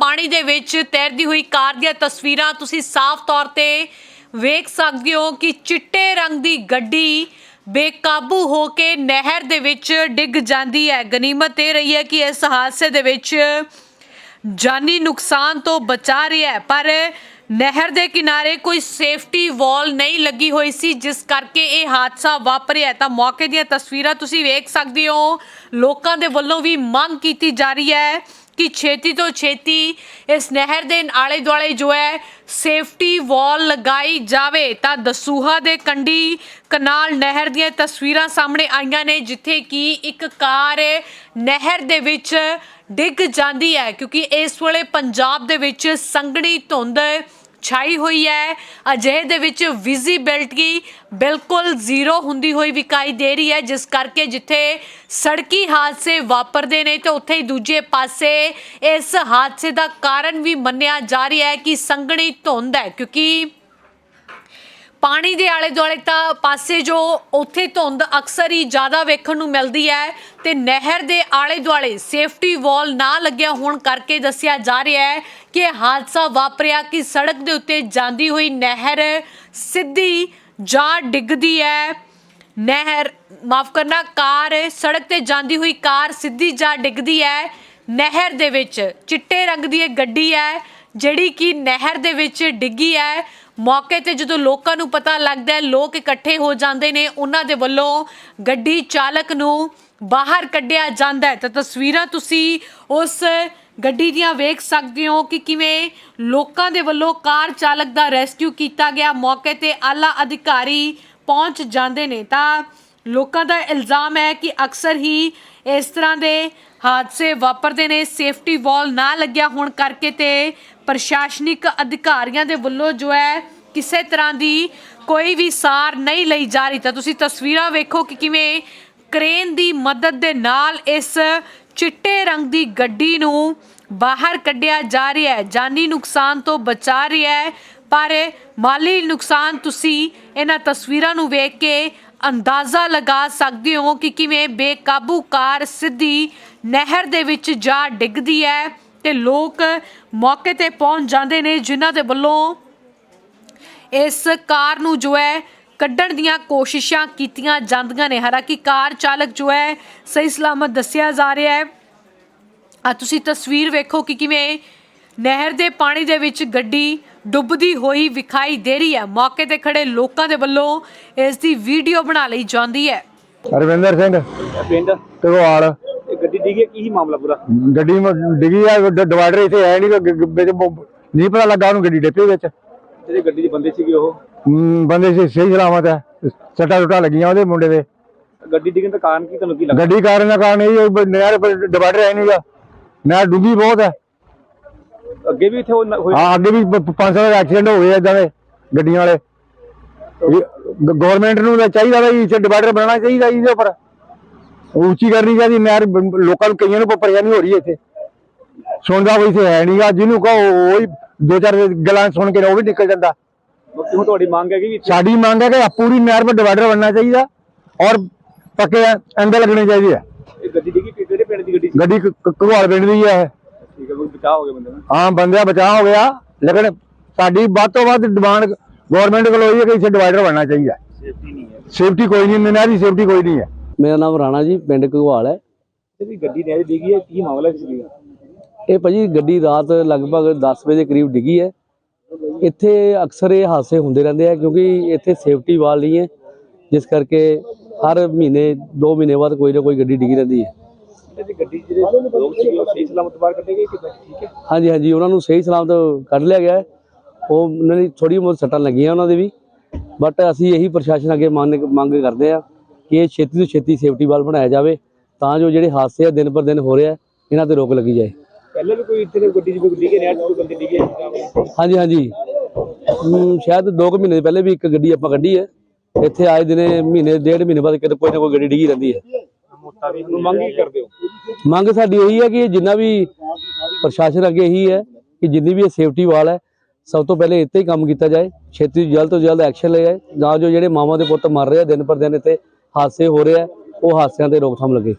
ਪਾਣੀ ਦੇ ਵਿੱਚ ਤੈਰਦੀ ਹੋਈ ਕਾਰ ਦੀਆਂ ਤਸਵੀਰਾਂ ਤੁਸੀਂ ਸਾਫ਼ ਤੌਰ ਤੇ ਵੇਖ ਸਕਦੇ ਹੋ ਕਿ ਚਿੱਟੇ ਰੰਗ ਦੀ ਗੱਡੀ ਬੇਕਾਬੂ ਹੋ ਕੇ ਨਹਿਰ ਦੇ ਵਿੱਚ ਡਿੱਗ ਜਾਂਦੀ ਹੈ। ਗਨੀਮਤ ਇਹ ਰਹੀ ਹੈ ਕਿ ਇਸ ਹਾਦਸੇ ਦੇ ਵਿੱਚ ਜਾਨੀ ਨੁਕਸਾਨ ਤੋਂ ਬਚਾ ਰਿਹਾ ਹੈ, ਪਰ ਨਹਿਰ ਦੇ ਕਿਨਾਰੇ ਕੋਈ ਸੇਫਟੀ ਵਾਲ ਨਹੀਂ ਲੱਗੀ ਹੋਈ ਸੀ, ਜਿਸ ਕਰਕੇ ਇਹ ਹਾਦਸਾ ਵਾਪਰਿਆ ਤਾਂ ਮੌਕੇ ਦੀਆਂ ਤਸਵੀਰਾਂ ਤੁਸੀਂ ਵੇਖ ਸਕਦੇ ਹੋ। ਲੋਕਾਂ ਦੇ ਵੱਲੋਂ ਵੀ ਮੰਗ ਕੀਤੀ ਜਾ ਰਹੀ ਹੈ ਕਿ ਛੇਤੀ ਤੋਂ ਛੇਤੀ ਇਸ ਨਹਿਰ ਦੇ ਆਲੇ ਦੁਆਲੇ ਜੋ ਹੈ, ਸੇਫਟੀ ਵਾਲ ਲਗਾਈ ਜਾਵੇ। ਤਾਂ ਦਸੂਹਾ ਦੇ ਕੰਢੀ ਕਨਾਲ ਨਹਿਰ ਦੀਆਂ ਤਸਵੀਰਾਂ ਸਾਹਮਣੇ ਆਈਆਂ ਨੇ, ਜਿੱਥੇ ਕਿ ਇੱਕ ਕਾਰ ਨਹਿਰ ਦੇ ਵਿੱਚ ਡਿੱਗ ਜਾਂਦੀ ਹੈ। ਕਿਉਂਕਿ ਇਸ ਵੇਲੇ ਪੰਜਾਬ ਦੇ ਵਿੱਚ ਸੰਘਣੀ ਧੁੰਦ ਛਾਈ ਹੋਈ ਹੈ। ਅਜਿਹੇ ਦੇ ਵਿੱਚ ਵਿਜ਼ੀਬਿਲਟੀ ਬਿਲਕੁਲ ਜ਼ੀਰੋ ਹੁੰਦੀ ਹੋਈ ਵਿਖਾਈ ਦੇ ਰਹੀ ਹੈ, ਜਿਸ ਕਰਕੇ ਜਿੱਥੇ ਸੜਕੀ ਹਾਦਸੇ ਵਾਪਰਦੇ ਨੇ, ਤੇ ਉੱਥੇ ਹੀ ਦੂਜੇ ਪਾਸੇ ਇਸ ਹਾਦਸੇ ਦਾ ਕਾਰਨ ਵੀ ਮੰਨਿਆ ਜਾ ਰਿਹਾ ਹੈ ਕਿ ਸੰਘਣੀ ਧੁੰਦ ਹੈ, ਕਿਉਂਕਿ ਪਾਣੀ ਦੇ ਆਲੇ ਦੁਆਲੇ ਤਾਂ ਪਾਸੇ ਜੋ ਉੱਥੇ ਧੁੰਦ ਅਕਸਰ ਹੀ ਜ਼ਿਆਦਾ ਵੇਖਣ ਨੂੰ ਮਿਲਦੀ ਹੈ ਤੇ ਨਹਿਰ ਦੇ ਆਲੇ ਦੁਆਲੇ ਸੇਫਟੀ ਵਾਲ ਨਾ ਲੱਗਿਆ ਹੋਣ ਕਰਕੇ ਦੱਸਿਆ ਜਾ ਰਿਹਾ ਹੈ ਕਿ ਹਾਦਸਾ ਵਾਪਰਿਆ ਕਿ ਸੜਕ ਦੇ ਉੱਤੇ ਜਾਂਦੀ ਹੋਈ ਨਹਿਰ ਸਿੱਧੀ ਜਾ ਡਿੱਗਦੀ ਹੈ। ਨਹਿਰ, ਮਾਫ ਕਰਨਾ, ਕਾਰ, ਸੜਕ ਤੇ ਜਾਂਦੀ ਹੋਈ ਕਾਰ ਸਿੱਧੀ ਜਾ ਡਿੱਗਦੀ ਹੈ। ਨਹਿਰ ਦੇ ਵਿੱਚ ਚਿੱਟੇ ਰੰਗ ਦੀ ਇਹ ਗੱਡੀ ਹੈ, ਜਿਹੜੀ ਕਿ ਨਹਿਰ ਦੇ ਵਿੱਚ ਡਿੱਗੀ ਹੈ। ਮੌਕੇ ਤੇ ਜਦੋਂ ਲੋਕਾਂ ਨੂੰ ਪਤਾ ਲੱਗਦਾ ਹੈ, ਲੋਕ ਇਕੱਠੇ ਹੋ ਜਾਂਦੇ ਨੇ, ਉਹਨਾਂ ਦੇ ਵੱਲੋਂ ਗੱਡੀ ਚਾਲਕ ਨੂੰ ਬਾਹਰ ਕੱਢਿਆ ਜਾਂਦਾ ਹੈ। ਤਾਂ ਤਸਵੀਰਾਂ ਤੁਸੀਂ ਉਸ ਗੱਡੀ ਦੀਆਂ ਵੇਖ ਸਕਦੇ ਹੋ ਕਿ ਕਿਵੇਂ ਲੋਕਾਂ ਦੇ ਵੱਲੋਂ ਕਾਰ ਚਾਲਕ ਦਾ ਰੈਸਕਿਊ ਕੀਤਾ ਗਿਆ। ਮੌਕੇ ਤੇ ਆਲਾ ਅਧਿਕਾਰੀ ਪਹੁੰਚ ਜਾਂਦੇ ਨੇ। ਤਾਂ ਲੋਕਾਂ ਦਾ ਇਲਜ਼ਾਮ ਹੈ ਕਿ ਅਕਸਰ ਹੀ ਇਸ ਤਰ੍ਹਾਂ ਦੇ ਹਾਦਸੇ ਵਾਪਰਦੇ ਨੇ ਸੇਫਟੀ ਵਾਲ ਨਾ ਲੱਗਿਆ ਹੋਣ ਕਰਕੇ ਤੇ ਪ੍ਰਸ਼ਾਸਨਿਕ ਅਧਿਕਾਰੀਆਂ ਦੇ ਵੱਲੋਂ ਜੋ ਹੈ ਕਿਸੇ ਤਰ੍ਹਾਂ ਦੀ ਕੋਈ ਵੀ ਸਾਰ ਨਹੀਂ ਲਈ ਜਾ ਰਹੀ। ਤਾਂ ਤੁਸੀਂ ਤਸਵੀਰਾਂ ਵੇਖੋ ਕਿ ਕਿਵੇਂ ਕ੍ਰੇਨ ਦੀ ਮਦਦ ਦੇ ਨਾਲ ਇਸ ਚਿੱਟੇ ਰੰਗ ਦੀ ਗੱਡੀ ਨੂੰ ਬਾਹਰ ਕੱਢਿਆ ਜਾ ਰਿਹਾ ਹੈ। ਜਾਨੀ ਨੁਕਸਾਨ ਤੋਂ ਬਚਾ ਰਿਹਾ ਹੈ, ਪਰ ਮਾਲੀ ਨੁਕਸਾਨ ਤੁਸੀਂ ਇਹਨਾਂ ਤਸਵੀਰਾਂ ਨੂੰ ਵੇਖ ਕੇ ਅੰਦਾਜ਼ਾ ਲਗਾ ਸਕਦੇ ਹੋ ਕਿ ਕਿਵੇਂ ਬੇਕਾਬੂ ਕਾਰ ਸਿੱਧੀ ਨਹਿਰ ਦੇ ਵਿੱਚ ਜਾ ਡਿੱਗਦੀ ਹੈ ਤੇ ਲੋਕ ਮੌਕੇ ਤੇ ਪਹੁੰਚ ਜਾਂਦੇ ਨੇ ਜਿਨ੍ਹਾਂ ਦੇ ਵੱਲੋਂ ਇਸ ਕਾਰ ਨੂੰ ਜੋ ਹੈ ਕੱਢਣ ਦੀਆਂ ਕੋਸ਼ਿਸ਼ਾਂ ਕੀਤੀਆਂ ਜਾਂਦੀਆਂ ਨੇ। ਹਾਲਾਂਕਿ ਕਾਰ ਚਾਲਕ ਜੋ ਹੈ ਸਹੀ ਸਲਾਮਤ ਦੱਸਿਆ ਜਾ ਰਿਹਾ ਹੈ। ਆ ਤੁਸੀਂ ਤਸਵੀਰ ਵੇਖੋ ਕਿ ਕਿਵੇਂ ਨਹਿਰ ਦੇ ਪਾਣੀ ਦੇ ਵਿੱਚ ਗੱਡੀ ਡੁੱਬਦੀ ਹੋਈ ਵਿਖਾਈ ਦੇ ਰਹੀ ਹੈ। ਮੌਕੇ ਤੇ ਖੜੇ ਲੋਕਾਂ ਦੇ ਵੱਲੋਂ ਇਸ ਦੀ ਵੀਡੀਓ ਬਣਾ ਲਈ ਜਾਂਦੀ ਹੈ। ਰਵਿੰਦਰ ਸਿੰਘ। ਪਿੰਡ ਟਗਵਾਲ ਇਹ ਗੱਡੀ ਡਿੱਗੀ ਹੈ, ਕੀ ਸੀ ਮਾਮਲਾ ਪੂਰਾ? ਗੱਡੀ ਮ- ਡਿੱਗੀ ਆ ਡ- ਡਿਵਾਈਡਰ ਇੱਥੇ ਹੈ ਨਹੀਂ ਵਿੱਚ ਬ- ਨਹੀਂ ਪਤਾ ਲੱਗਾ ਉਹਨੂੰ ਗੱਡੀ ਡਿੱਪੀ ਵਿੱਚ। ਜਿਹੜੇ ਗੱਡੀ ਦੇ ਬੰਦੇ ਸੀਗੇ ਉਹ? ਹਮ, ਬੰਦੇ ਸੀ ਸਹੀ ਸਲਾਮਤ ਹੈ। ਸੱਟਾਂ ਸੁੱਟਾਂ ਲੱਗੀਆਂ ਉਹਦੇ ਮੁੰਡੇ ਦੇ। ਗੱਡੀ ਡਿੱਗਣ ਦਾ ਕਾਰਨ ਕੀ ਤੁਹਾਨੂੰ ਕੀ ਲੱਗਦਾ? ਗੱਡੀ ਕਾਰਨ ਦਾ ਕਾਰਨ ਇਹ ਬ- ਨਹਿਰ ਪਰ ਡਿਵਾਈਡਰ ਹੈ ਨਹੀਂਗਾ ਨਹਿਰ ਡੂੰਘੀ ਬਹੁਤ ਹੈ। ਅੱਗੇ ਵੀ ਇੱਥੇ ਉਹ ਹੋਏ? ਹਾਂ ਅੱਗੇ ਵੀ ਪ- ਪ- ਪੰਜ ਸੱਤ ਐਕਸੀਡੈਂਟ ਇਦਾਂ ਦੇ ਗੱਡੀਆਂ ਵਾਲੇ। ਗਵਰਨਮੈਂਟ ਨੂੰ ਤਾਂ ਚਾਹੀਦਾ ਵੀ ਇੱਥੇ ਡਿਵਾਈਡਰ ਬਣਾਉਣਾ ਚਾਹੀਦਾ ਇਹਦੇ ਉੱਪਰ। ਉੱਚੀ ਕਰਨੀ ਚਾਹੀਦੀ ਨਹਿਰ ਲੋਕਾਂ ਨੂੰ ਕਈਆਂ ਨੂੰ ਪਰੇਸ਼ਾਨੀ ਹੋ ਰਹੀ ਹੈ ਇੱਥੇ। ਸੁਣਦਾ ਕੋਈ ਇੱਥੇ ਹੈ ਨਹੀਂਗਾ ਜਿਹਨੂੰ ਕਹੋ ਉਹ ਹੀ ਦੋ ਚਾਰ ਗੱਲਾਂ ਸੁਣ ਕੇ ਉਹ ਵੀ ਨਿਕਲ ਜਾਂਦਾ। ਤੁਹਾਡੀ ਮੰਗ ਸਾਡੀ ਮੰਗ ਹੈ ਕਿ ਪੂਰੀ ਨਹਿਰ 'ਤੇ ਡਿਵਾਈਡਰ ਬਣਨਾ ਚਾਹੀਦਾ ਔਰ ਪੱਕੇ ਐਂਗਲ ਲੱਗਣੇ ਚਾਹੀਦੇ ਆ। ਇਹ ਗੱਡੀ ਕਿ- ਕਿਹੜੇ ਪਿੰਡ ਦੀ ਗੱਡੀ ਗੱਡੀ ਘਗਵਾਲ ਪਿੰਡ ਦੀ ਹੈ ਬਚਾਅ ਹੋ ਗਿਆ ਬੰਦੇ ਦਾ? ਹਾਂ ਬੰਦਿਆਂ ਬਚਾਅ ਹੋ ਗਿਆ। ਲੇਕਿਨ ਸਾਡੀ ਵੱਧ ਤੋਂ ਵੱਧ ਡਿਮਾਂਡ ਗਵਰਨਮੈਂਟ ਕੋਲ ਹੋਈ ਹੈ ਕਿ ਇੱਥੇ ਡਿਵਾਈਡਰ ਬਣਨਾ ਚਾਹੀਦਾ। ਸੇਫਟੀ ਨਹੀਂ ਹੈ। ਸੇਫਟੀ ਕੋਈ ਨਹੀਂ ਦੀ ਸੇਫਟੀ ਕੋਈ ਨਹੀਂ ਹੈ। ਮੇਰਾ ਨਾਮ ਰਾਣਾ ਜੀ ਪਿੰਡ ਘਗਵਾਲ ਹੈ। ਜਿਹੜੀ ਗੱਡੀ ਨਹਿਰ 'ਚ ਡਿੱਗੀ ਹੈ ਕੀ ਮਾਮਲਾ ਸੀ ਇਹ ਭਾਜੀ ਗੱਡੀ ਰਾਤ ਲਗਭਗ 10 ਵਜੇ ਦੇ ਕਰੀਬ ਡਿੱਗੀ ਹੈ। ਇੱਥੇ ਅਕਸਰ ਇਹ ਹਾਦਸੇ ਹੁੰਦੇ ਰਹਿੰਦੇ ਆ ਕਿਉਂਕਿ ਇੱਥੇ ਸੇਫਟੀ ਵਾਲ ਨਹੀਂ ਹੈ ਜਿਸ ਕਰਕੇ ਹਰ ਮਹੀਨੇ 2 ਮਹੀਨੇ ਬਾਅਦ ਕੋਈ ਨਾ ਕੋਈ ਗੱਡੀ ਡਿੱਗੀ ਰਹਿੰਦੀ ਹੈ। ਇਹਦੀ ਗੱਡੀ ਜਿਹੜੇ ਲੋਕ ਸੀਗੇ ਉਹ ਸਹੀ ਸਲਾਮਤ ਬਾਹਰ ਕੱਢੇ ਗਏ ਕਿੱਦਾਂ ਠੀਕ ਹੈ? ਹਾਂਜੀ ਹਾਂਜੀ ਉਹਨਾਂ ਨੂੰ ਸਹੀ ਸਲਾਮਤ ਕੱਢ ਲਿਆ ਗਿਆ ਹੈ। ਉਹ ਉਹਨਾਂ ਦੀ ਥੋੜੀ ਬਹੁਤ ਸੱਟਾਂ ਲੱਗੀਆਂ ਉਹਨਾਂ ਦੇ ਵੀ। ਬਟ ਅਸੀਂ ਇਹੀ ਪ੍ਰਸ਼ਾਸਨ ਅੱਗੇ ਮੰਗ ਮੰਗ ਕਰਦੇ ਆ ਕਿ ਇਹ ਛੇਤੀ ਤੋਂ ਛੇਤੀ ਸੇਫਟੀ ਵਾਲ ਬਣਾਇਆ ਜਾਵੇ ਤਾਂ ਜੋ ਜਿਹੜੇ ਹਾਦਸੇ ਆ ਦਿਨ ਪਰ ਦਿਨ ਹੋ ਰਿਹਾ ਇਹਨਾਂ ਤੇ ਰੋਕ ਲੱਗੀ ਜਾਏ। ਪਹਿਲਾਂ ਵੀ ਕੋਈ ਇੱਥੇ ਗੱਡੀ 'ਚ ਕੋਈ ਡਿੱਗੇ ਨਹਿਰ 'ਚ ਕੋਈ ਬੰਦੇ ਡਿੱਗੇ ਹੈ ਹਾਂਜੀ ਹਾਂਜੀ। ਹਮ, ਸ਼ਾਇਦ 2 ਮਹੀਨੇ ਪਹਿਲੇ ਵੀ ਇੱਕ ਗੱਡੀ ਆਪਾਂ ਕੱਢੀ ਹੈ। ਇੱਥੇ ਆਏ ਦਿਨੇ ਮਹੀਨੇ ਡੇਢ ਮਹੀਨੇ ਬਾਅਦ ਕਿਤੇ ਕੋਈ ਨਾ ਕੋਈ ਗੱਡੀ ਡਿੱਗੀ ਰਹਿੰਦੀ ਹੈ। ਮੋਤਾ ਵੀ ਮੰਗ ਕੀ ਕਰਦੇ ਹੋ? ਮੰਗ ਸਾਡੀ ਇਹੀ ਹੈ ਕਿ ਜਿੰਨਾ ਵੀ ਪ੍ਰਸ਼ਾਸਨ ਅੱਗੇ ਇਹੀ ਹੈ ਕਿ ਜਿੰਨੀ ਵੀ ਇਹ ਸੇਫਟੀ ਵਾਲ ਹੈ, ਸਭ ਤੋਂ ਪਹਿਲੇ ਇੱਥੇ ਹੀ ਕੰਮ ਕੀਤਾ ਜਾਏ, ਛੇਤੀ ਜਲਦ ਤੋਂ ਜਲਦ ਐਕਸ਼ਨ ਲਿਆ ਜਾਏ, ਤਾਂ ਜੋ ਜਿਹੜੇ ਮਾਵਾਂ ਦੇ ਪੁੱਤ ਮਰ ਰਹੇ ਆ, ਦਿਨ ਪਰ ਦਿਨ ਇੱਥੇ ਹਾਦਸੇ ਹੋ ਰਹੇ ਆ, ਉਹ ਹਾਦਸਿਆਂ ਤੇ ਰੋਕਥਾਮ ਲੱਗੇ।